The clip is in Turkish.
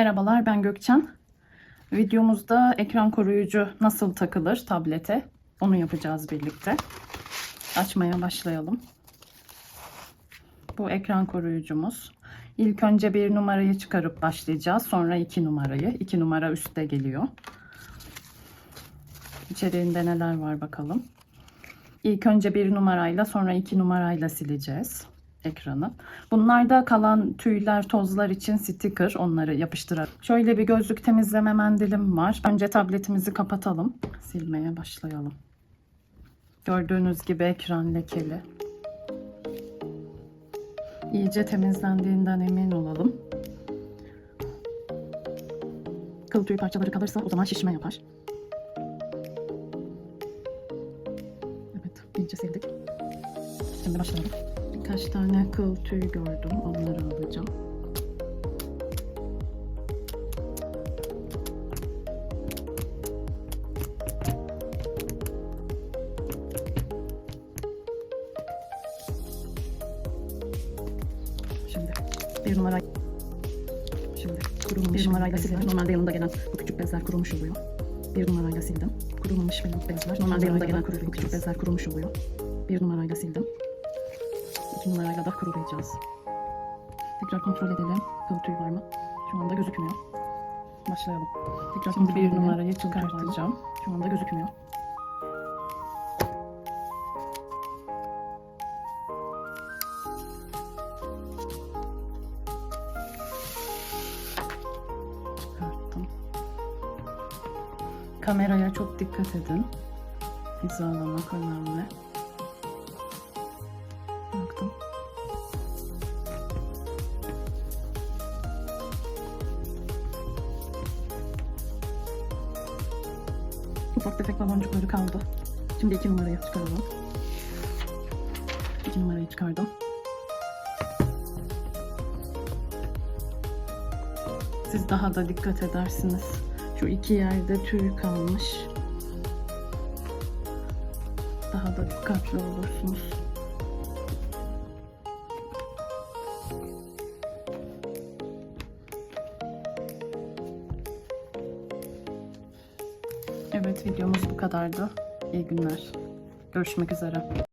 Merhabalar ben Gökçen. Videomuzda ekran koruyucu nasıl takılır tablete onu yapacağız birlikte. Açmaya başlayalım. Bu ekran koruyucumuz. İlk önce bir numarayı çıkarıp başlayacağız. Sonra iki numarayı. İki numara üstte geliyor. İçeriğinde neler var bakalım. İlk önce bir numarayla sonra iki numarayla sileceğiz ekranı. Bunlarda kalan tüyler, tozlar için sticker onları yapıştıralım. Şöyle bir gözlük temizleme mendilim var. Önce tabletimizi kapatalım. Silmeye başlayalım. Gördüğünüz gibi ekran lekeli. İyice temizlendiğinden emin olalım. Kıl tüy parçaları kalırsa o zaman şişme yapar. Evet, iyice sildik. Şimdi başlayalım. Birkaç tane kıl tüy gördüm. Onları alacağım. Şimdi bir numara Şimdi kurumuş bir numarayla sildim. Normalde yanında gelen bu küçük bezler kurumuş oluyor. Bir numarayla sildim. Kurumamış benim bezler. Normalde yanında gelen bu küçük bezler kurumuş oluyor. Bir numarayla sildim. İki numarayla da kurulayacağız. Tekrar kontrol edelim. Kıl tüy var mı? Şu anda gözükmüyor. Başlayalım. Tekrar Şimdi bir numarayı çıkartacağım. Şu anda gözükmüyor. Çıkarttım. Kameraya çok dikkat edin. Hizalamak önemli. Ufak tefek baloncukları kaldı. Şimdi iki numarayı çıkaralım. İki numarayı çıkardım. Siz daha da dikkat edersiniz. Şu iki yerde tüy kalmış. Daha da dikkatli olursunuz. Evet videomuz bu kadardı. İyi günler. Görüşmek üzere.